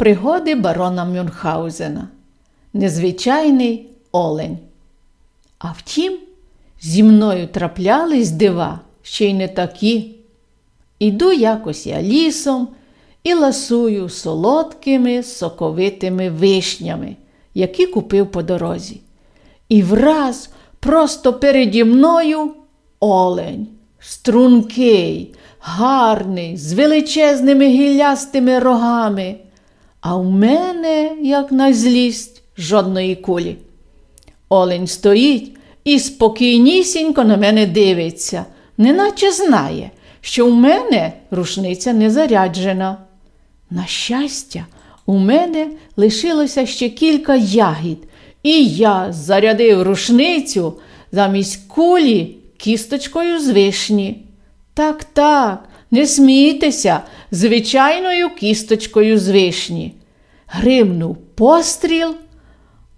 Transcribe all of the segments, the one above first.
Пригоди барона Мюнхгаузена. Незвичайний олень. А втім, зі мною траплялись дива ще й не такі. Іду якось я лісом і ласую солодкими соковитими вишнями, які купив по дорозі. І враз просто переді мною олень, стрункий, гарний, з величезними гіллястими рогами. А в мене, як на злість, жодної кулі. Олень стоїть і спокійнісінько на мене дивиться, неначе знає, що в мене рушниця не заряджена. На щастя, у мене лишилося ще кілька ягід, і я зарядив рушницю замість кулі кісточкою з вишні. Так, так, не смійтеся, звичайною кісточкою з вишні. Гримнув постріл,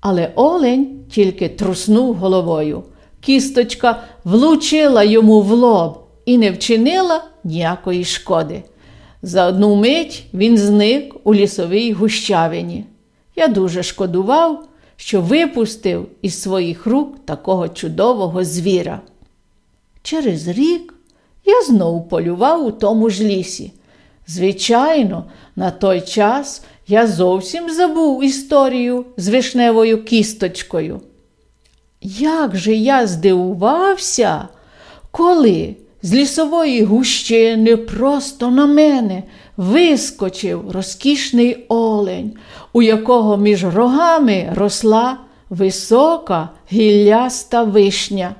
але олень тільки труснув головою. Кісточка влучила йому в лоб і не вчинила ніякої шкоди. За одну мить він зник у лісовій гущавині. Я дуже шкодував, що випустив із своїх рук такого чудового звіра. Через рік я знову полював у тому ж лісі. Звичайно, на той час я зовсім забув історію з вишневою кісточкою. Як же я здивувався, коли з лісової гущини просто на мене вискочив розкішний олень, у якого між рогами росла висока гілляста вишня.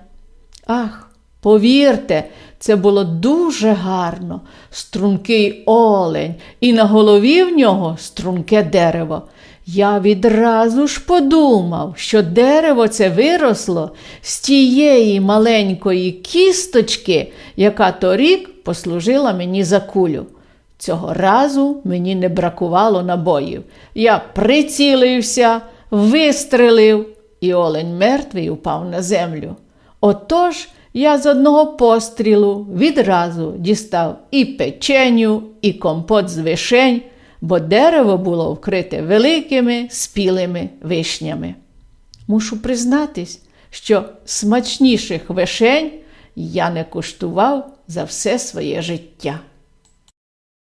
Ах, повірте, це було дуже гарно, стрункий олень, і на голові в нього струнке дерево. Я відразу ж подумав, що дерево це виросло з тієї маленької кісточки, яка торік послужила мені за кулю. Цього разу мені не бракувало набоїв. Я прицілився, вистрелив, і олень мертвий упав на землю. Отож я з одного пострілу відразу дістав і печеню, і компот з вишень, бо дерево було вкрите великими спілими вишнями. Мушу признатись, що смачніших вишень я не куштував за все своє життя.